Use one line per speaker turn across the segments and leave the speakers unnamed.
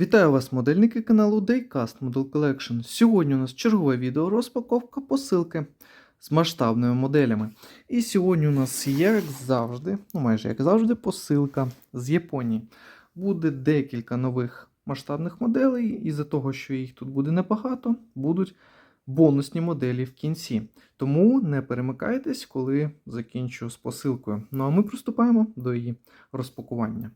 Вітаю вас, модельники каналу Daycast Model Collection. Сьогодні у нас чергове відео розпаковка посилки з масштабними моделями. І сьогодні у нас, є, як завжди, ну майже як завжди, посилка з Японії. Буде декілька нових масштабних моделей, і за того, що їх тут буде небагато, будуть бонусні моделі в кінці. Тому не перемикайтесь, коли закінчу з посилкою. Ну а ми приступаємо до її розпакування.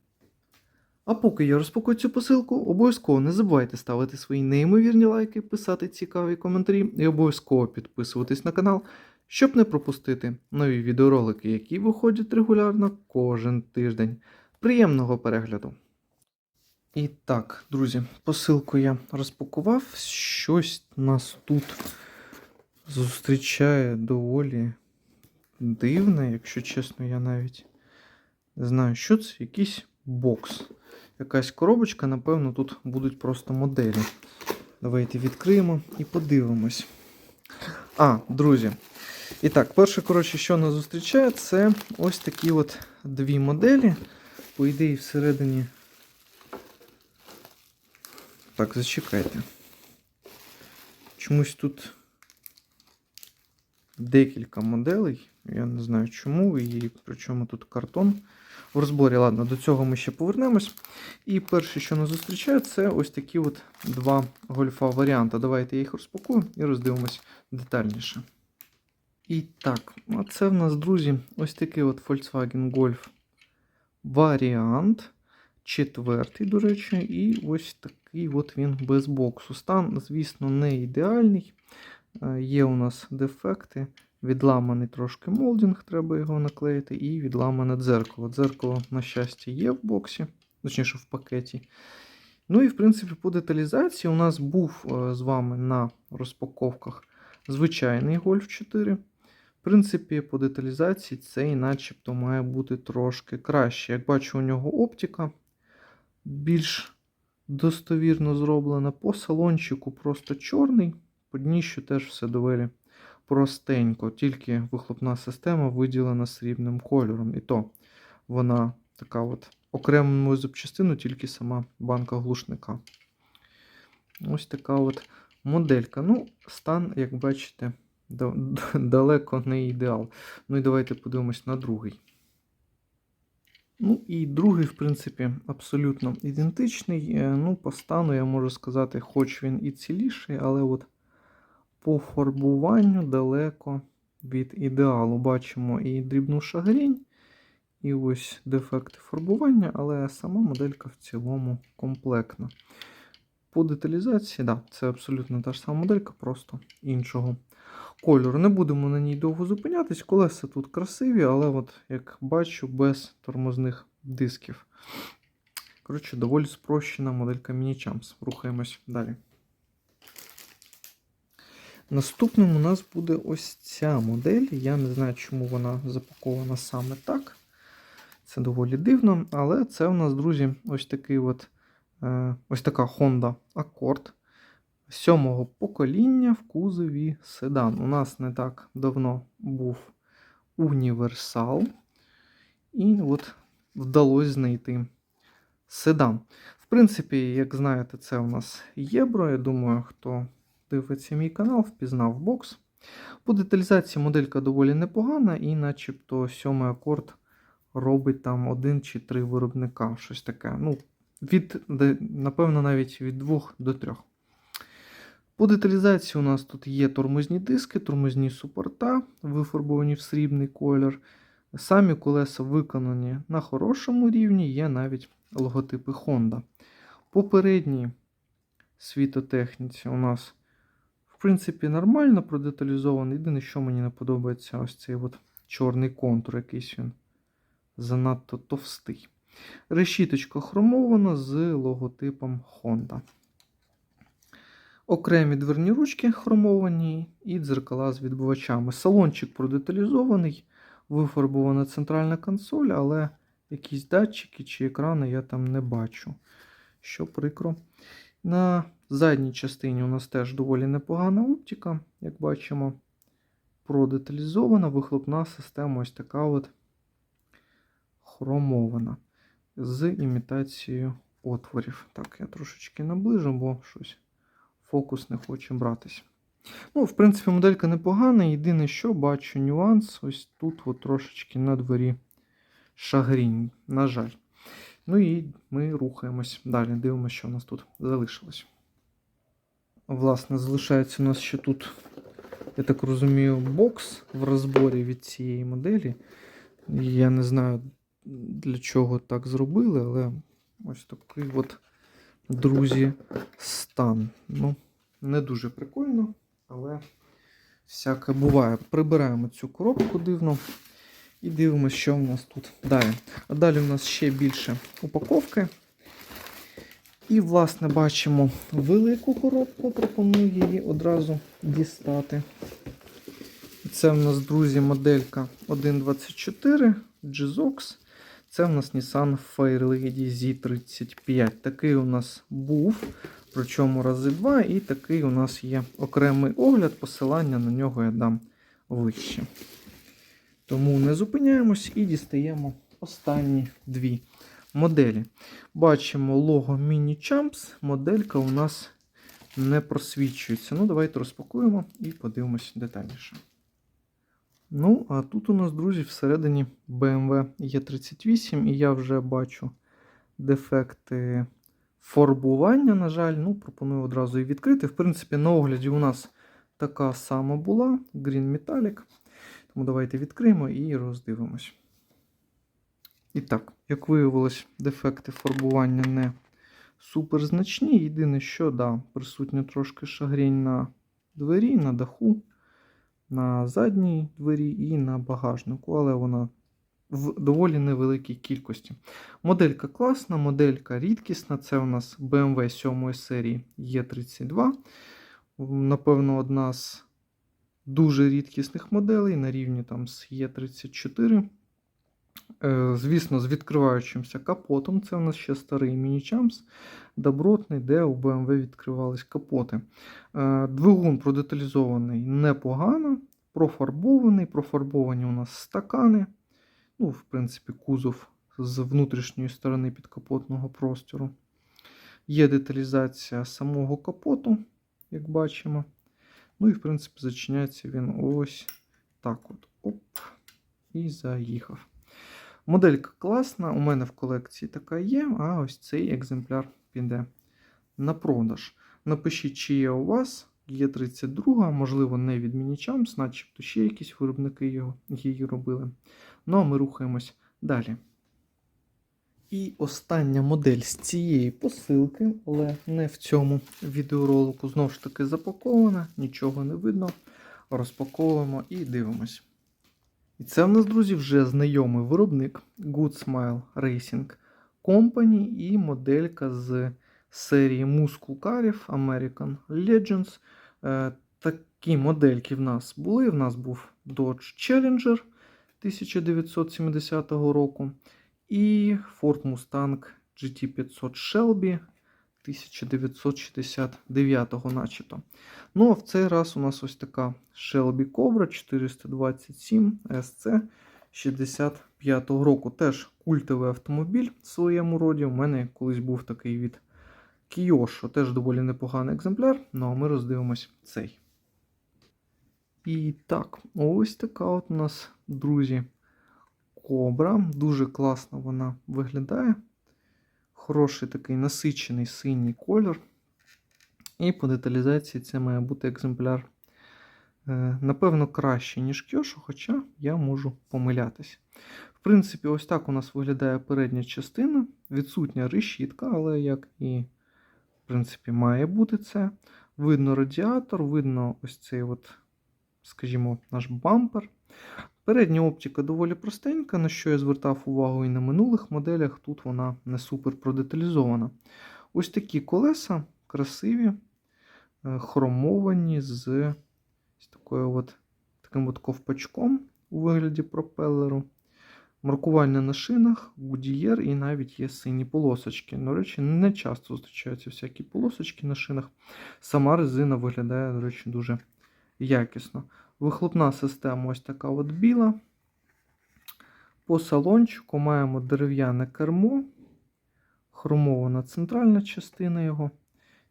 А поки я розпакую цю посилку, обов'язково не забувайте ставити свої неймовірні лайки, писати цікаві коментарі і обов'язково підписуватись на канал, щоб не пропустити нові відеоролики, які виходять регулярно кожен тиждень. Приємного перегляду! І так, друзі, посилку я розпакував. Щось нас тут зустрічає доволі дивне, якщо чесно, я навіть не знаю, що це, якийсь бокс. Якась коробочка, напевно, тут будуть просто моделі. Давайте відкриємо і подивимось. А, друзі. І так, перше, коротше, що нас зустрічає, це ось такі от дві моделі. По ідеї, всередині. Так, зачекайте. Чомусь тут декілька моделей. Я не знаю чому, і причому тут картон в розборі. Ладно, до цього ми ще повернемось. І перше, що нас зустрічає, це ось такі от два гольфа варіанти. Давайте я їх розпакую і роздивимось детальніше. І так, а це в нас, друзі, ось такий от Volkswagen Golf варіант. Четвертий, до речі, і ось такий от він без боксу. Стан, звісно, не ідеальний. Е, Є у нас дефекти. Відламаний трошки молдинг, треба його наклеїти, і відламане дзеркало. Дзеркало, на щастя, є в боксі, точніше в пакеті. Ну і, в принципі, по деталізації у нас був е, з вами на розпаковках звичайний Golf 4. В принципі, по деталізації цей начебто має бути трошки краще. Як бачу, у нього оптика більш достовірно зроблена. По салончику просто чорний, по дніщу теж все доволі простенько, тільки вихлопна система виділена срібним кольором. І то вона така от окремою запчастину, тільки сама банка глушника. Ось така от моделька. Ну, стан, як бачите, далеко не ідеал. Ну і давайте подивимось на другий. Ну і другий, в принципі, абсолютно ідентичний. Е, Ну, по стану я можу сказати, хоч він і ціліший, але от по фарбуванню далеко від ідеалу. Бачимо і дрібну шагрінь, і ось дефекти фарбування, але сама моделька в цілому комплектна. По деталізації, да, це абсолютно та ж сама моделька, просто іншого кольору. Не будемо на ній довго зупинятись. Колеса тут красиві, але, от, як бачу, без тормозних дисків. Коротше, доволі спрощена моделька Champs. Рухаємось далі. Наступним у нас буде ось ця модель. Я не знаю, чому вона запакована саме так. Це доволі дивно, але це у нас, друзі, ось такий от, е, ось така Honda Accord сьомого покоління в кузові седан. У нас не так давно був універсал. І от вдалося знайти седан. В принципі, як знаєте, це у нас Єбро. Я думаю, хто дивиться мій канал, впізнав бокс. По деталізації моделька доволі непогана, і начебто сьомий акорд робить там один чи три виробника. Щось таке. Ну, від, напевно, навіть від двох до трьох. По деталізації у нас тут є тормозні диски, тормозні супорта, вифарбовані в срібний колір. Самі колеса виконані на хорошому рівні, є навіть логотипи Honda. По передній світотехніці у нас, в принципі, нормально продеталізовано. Єдине, що мені не подобається, ось цей от чорний контур, якийсь він занадто товстий. Решіточка хромована з логотипом Honda. Окремі дверні ручки хромовані і дзеркала з відбивачами. Салончик продеталізований, вифарбована центральна консоль, але якісь датчики чи екрани я там не бачу. Що прикро. На задній частині у нас теж доволі непогана оптика, як бачимо, продеталізована вихлопна система ось така от хромована з імітацією отворів. Так, я трошечки наближу, бо щось фокус не хоче братись. Ну, в принципі, моделька непогана. Єдине, що бачу нюанс, ось тут от трошечки на дворі шагрінь, на жаль. Ну і ми рухаємось далі. Дивимося, що у нас тут залишилось. Власне, залишається у нас ще тут, я так розумію, бокс в розборі від цієї моделі. Я не знаю, для чого так зробили, але ось такий от, друзі, стан. Ну, не дуже прикольно, але всяке буває. Прибираємо цю коробку дивно і дивимося, що в нас тут далі. А далі у нас ще більше упаковки. І, власне, бачимо велику коробку, пропоную її одразу дістати. Це в нас, друзі, моделька 1.24 GZOX. Це в нас Nissan Fairlady Z35. Такий у нас був, причому рази два, і такий у нас є окремий огляд, посилання на нього я дам вище. Тому не зупиняємось і дістаємо останні дві моделі. Бачимо лого Mini Champs. Моделька у нас не просвічується. Ну, давайте розпакуємо і подивимось детальніше. Ну, а тут у нас, друзі, всередині BMW E38, і я вже бачу дефекти фарбування, на жаль. Ну, пропоную одразу її відкрити. В принципі, на огляді у нас така сама була Green Metallic. Тому давайте відкриємо і роздивимось. І так, як виявилось, дефекти фарбування не суперзначні. Єдине, що да, присутня трошки шагрінь на двері, на даху, на задній двері і на багажнику, але вона в доволі невеликій кількості. Моделька класна, моделька рідкісна. Це у нас BMW 7 серії E32. Напевно, одна з дуже рідкісних моделей на рівні там з Е34. Е, Звісно, з відкриваючимся капотом. Це у нас ще старий міні-чамс добротний, де у BMW відкривались капоти. Е, Двигун продеталізований непогано, профарбований. Профарбовані у нас стакани. Ну, в принципі, кузов з внутрішньої сторони підкапотного простору. Є деталізація самого капоту, як бачимо. Ну і, в принципі, зачиняється він ось так от. Оп, і заїхав. Моделька класна, у мене в колекції така є, а ось цей екземпляр піде на продаж. Напишіть, чи є у вас. Є 32, можливо, не від Мінічамс, начебто ще якісь виробники його, її робили. Ну а ми рухаємось далі. І остання модель з цієї посилки, але не в цьому відеоролику, знову ж таки запакована, нічого не видно. Розпаковуємо і дивимось. І це в нас, друзі, вже знайомий виробник Good Smile Racing Company і моделька з серії мускулкарів American Legends. Е, Такі модельки в нас були. В нас був Dodge Challenger 1970 року і Ford Mustang GT500 Shelby 1969 начебто. Ну, а в цей раз у нас ось така Shelby Cobra 427 SC 65-го року. Теж культовий автомобіль в своєму роді. У мене колись був такий від Kyosho, теж доволі непоганий екземпляр. Ну а ми роздивимось цей. І так, ось така от у нас, друзі, кобра. Дуже класно вона виглядає. Хороший такий насичений синій кольор. І по деталізації це має бути екземпляр, е, напевно, краще, ніж Кьошу, хоча я можу помилятись. В принципі, ось так у нас виглядає передня частина. Відсутня решітка, але як і, в принципі, має бути це. Видно радіатор, видно ось цей, от, скажімо, наш бампер. Передня оптика доволі простенька, на що я звертав увагу і на минулих моделях, тут вона не супер продеталізована. Ось такі колеса красиві, е, хромовані з такою от, таким от ковпачком у вигляді пропелеру. Маркування на шинах, Goodyear і навіть є сині полосочки. До речі, не часто зустрічаються всякі полосочки на шинах. Сама резина виглядає, до речі, дуже якісно. Вихлопна система ось така от біла. По салончику маємо дерев'яне кермо, хромована центральна частина його.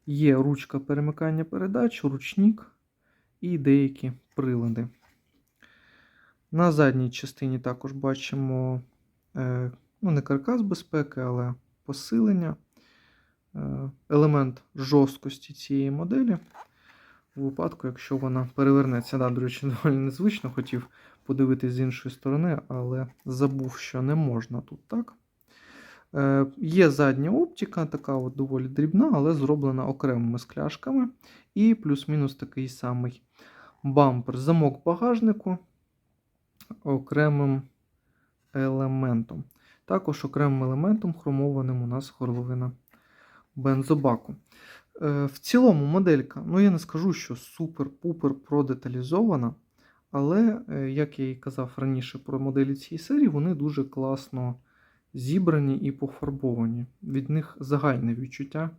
Є ручка перемикання передач, ручник і деякі прилади. На задній частині також бачимо е, ну, не каркас безпеки, але посилення, е, елемент жорсткості цієї моделі. У випадку, якщо вона перевернеться. Да, до речі, доволі незвично хотів подивитись з іншої сторони, але забув, що не можна тут так. Е, Є задня оптика, така от доволі дрібна, але зроблена окремими скляшками. І плюс-мінус такий самий бампер. Замок багажнику окремим елементом. Також окремим елементом хромованим у нас горловина бензобаку. Е, В цілому моделька, ну я не скажу, що супер-пупер продеталізована, але, е, як я і казав раніше про моделі цієї серії, вони дуже класно зібрані і пофарбовані. Від них загальне відчуття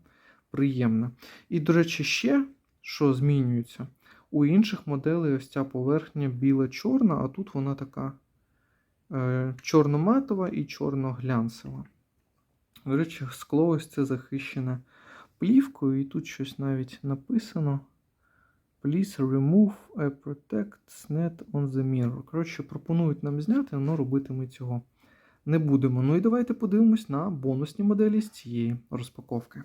приємне. І, до речі, ще що змінюється, у інших моделей ось ця поверхня біла-чорна, а тут вона така е, чорно-матова і чорно-глянцева. До речі, скло ось це захищене плівкою, і тут щось навіть написано. Please remove a protect net on the mirror. Коротше, пропонують нам зняти, але робити ми цього не будемо. Ну і давайте подивимось на бонусні моделі з цієї розпаковки.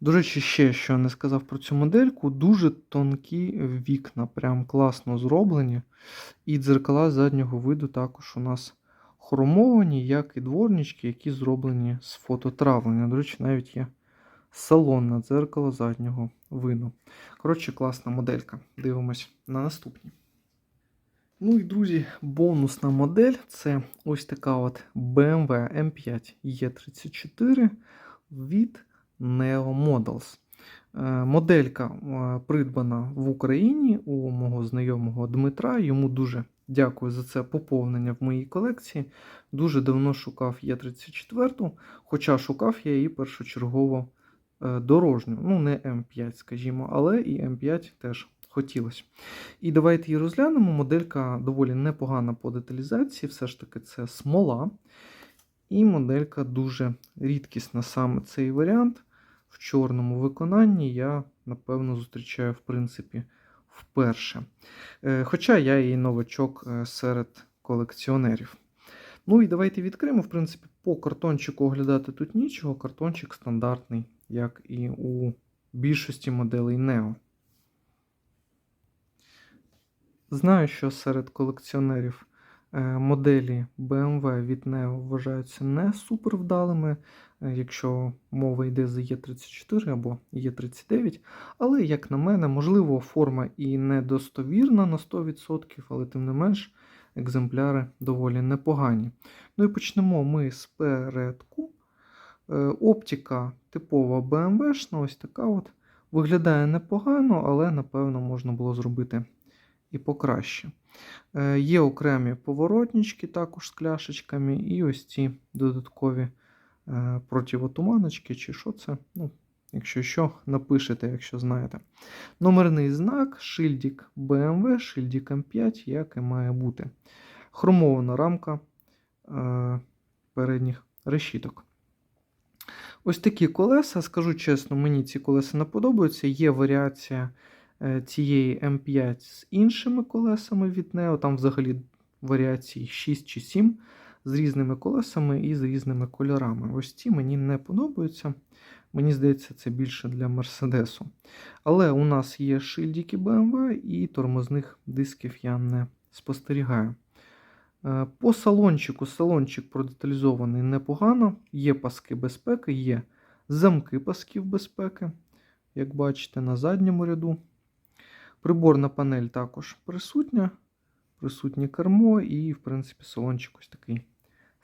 До речі, ще що не сказав про цю модельку, дуже тонкі вікна, прям класно зроблені. І дзеркала заднього виду також у нас хромовані, як і дворнички, які зроблені з фототравлення. До речі, навіть є салонне дзеркало заднього виду. Коротше, класна моделька. Дивимось на наступні. Ну і, друзі, бонусна модель це ось така от BMW M5 E34 від Neo Models. Е, Моделька е, придбана в Україні у мого знайомого Дмитра. Йому дуже дякую за це поповнення в моїй колекції. Дуже давно шукав Е34, хоча шукав я її першочергово е, дорожню. Ну, не М5, скажімо, але і М5 теж хотілося. І давайте її розглянемо. Моделька доволі непогана по деталізації, все ж таки це смола. І моделька дуже рідкісна саме цей варіант. В чорному виконанні я, напевно, зустрічаю, в принципі, вперше. Е, Хоча я і новачок е, серед колекціонерів. Ну і давайте відкриємо. В принципі, по картончику оглядати тут нічого. Картончик стандартний, як і у більшості моделей Neo. Знаю, що серед колекціонерів е, моделі BMW від Neo вважаються не супер вдалими, е, якщо мова йде за E34 або E39. Але, як на мене, можливо, форма і недостовірна на 100%, але тим не менш екземпляри доволі непогані. Ну і почнемо ми з передку. Е, Оптика типова BMW-шна, ось така от. Виглядає непогано, але напевно можна було зробити і покраще. Е, Є окремі поворотнички також з кляшечками, і ось ці додаткові е, противотуманочки, чи що це. Ну, Якщо що, напишете, якщо знаєте. Номерний знак, шильдик BMW, шильдик М5, як і має бути. Хромована рамка е, передніх решіток. Ось такі колеса, скажу чесно, мені ці колеса не подобаються. Є варіація е, цієї М5 з іншими колесами від Neo. Там взагалі варіації 6 чи 7 з різними колесами і з різними кольорами. Ось ці мені не подобаються. Мені здається, це більше для Мерседесу. Але у нас є шильдики BMW і тормозних дисків я не спостерігаю. Е, По салончику салончик продеталізований непогано. Є паски безпеки, є замки пасків безпеки, як бачите, на задньому ряду. Приборна панель також присутня. Присутнє кермо, і, в принципі, салончик ось такий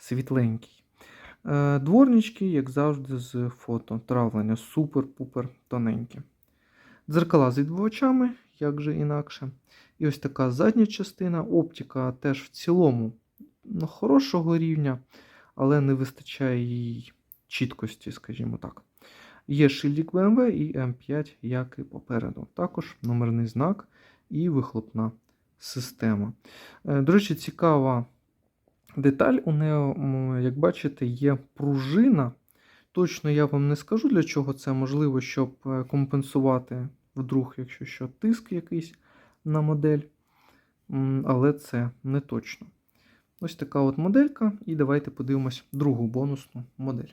світленький. Е, Дворнички, як завжди, з фото травлення, супер-пупер тоненькі. Дзеркала з відбувачами, як же інакше. І ось така задня частина. Оптика теж в цілому ну, хорошого рівня, але не вистачає їй чіткості, скажімо так. Є шильдик BMW і М5, як і попереду. Також номерний знак і вихлопна система. Е, До речі, цікава деталь у неї, як бачите, є пружина Точно я вам не скажу, для чого це можливо, щоб е, компенсувати вдруг, якщо що, тиск якийсь на модель. Але це не точно. Ось така от моделька, і давайте подивимось другу бонусну модель.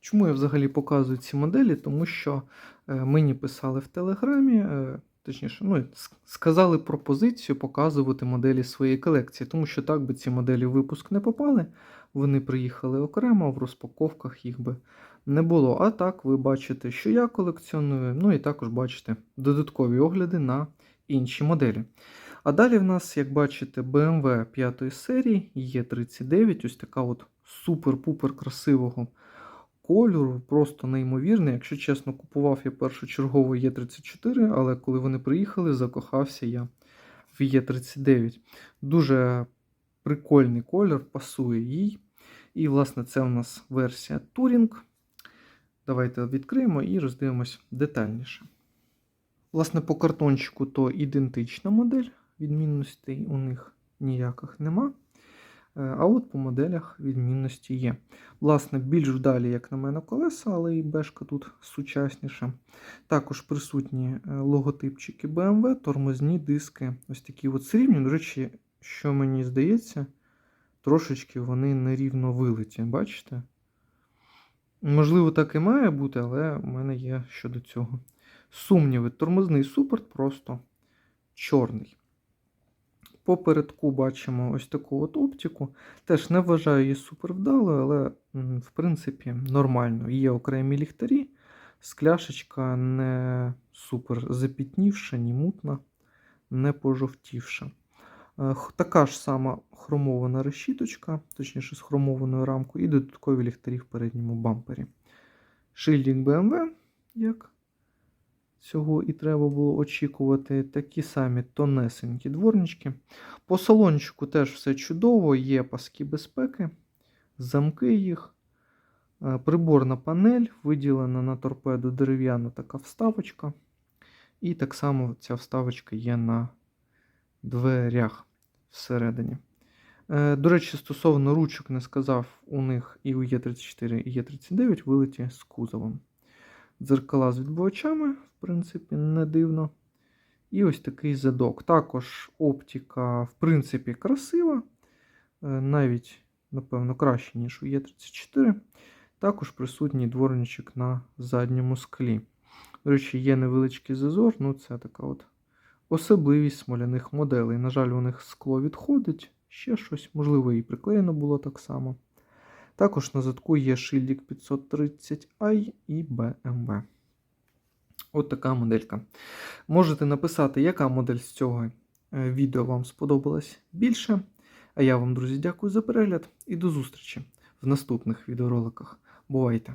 Чому я взагалі показую ці моделі? Тому що е, мені писали в Телеграмі, е, точніше, ну, сказали пропозицію показувати моделі своєї колекції, тому що так би ці моделі в випуск не попали, вони приїхали окремо, в розпаковках їх би не було. А так ви бачите, що я колекціоную, ну і також бачите додаткові огляди на інші моделі. А далі в нас, як бачите, BMW 5 серії Е39, ось така от супер-пупер красивого кольору, просто неймовірний. Якщо чесно, купував я першочергово Е34, але коли вони приїхали, закохався я в Е39. Дуже прикольний колір, пасує їй. І, власне, це у нас версія Touring. Давайте відкриємо і роздивимось детальніше. Власне, по картончику то ідентична модель, відмінностей у них ніяких нема. Е, А от по моделях відмінності є. Власне, більш вдалі, як на мене, колеса, але і бешка тут сучасніша. Також присутні е, логотипчики BMW, тормозні диски, ось такі от срібні. До речі, що мені здається, трошечки вони нерівно вилиті. Бачите? Можливо, так і має бути, але в мене є щодо цього сумніви. Тормозний супорт просто чорний. Попередку бачимо ось таку от оптику. Теж не вважаю її супер вдалою, але в принципі нормально. Є окремі ліхтарі, скляшечка не супер запітнівша, ні мутна, не пожовтівша. Е, Така ж сама хромована решіточка, точніше з хромованою рамкою, і додаткові ліхтарі в передньому бампері. Шильдик BMW, як цього і треба було очікувати. Такі самі тонесенькі дворнички. По салончику теж все чудово, є паски безпеки, замки їх, е, приборна панель, виділена на торпеду дерев'яна така вставочка. І так само ця вставочка є на дверях всередині. Е, До речі, стосовно ручок не сказав, у них і у Е34, і Е39 вилиті з кузовом. Дзеркала з відбувачами, в принципі, не дивно. І ось такий задок. Також оптика, в принципі, красива, е, навіть, напевно, краще, ніж у Е34. Також присутній дворничок на задньому склі. До речі, є невеличкий зазор, ну це така от особливість смоляних моделей. На жаль, у них скло відходить, ще щось, можливо, і приклеєно було так само. Також на задку є шильдик 530i і BMW. От така моделька. Можете написати, яка модель з цього е, відео вам сподобалась більше. А я вам, друзі, дякую за перегляд і до зустрічі в наступних відеороликах. Бувайте!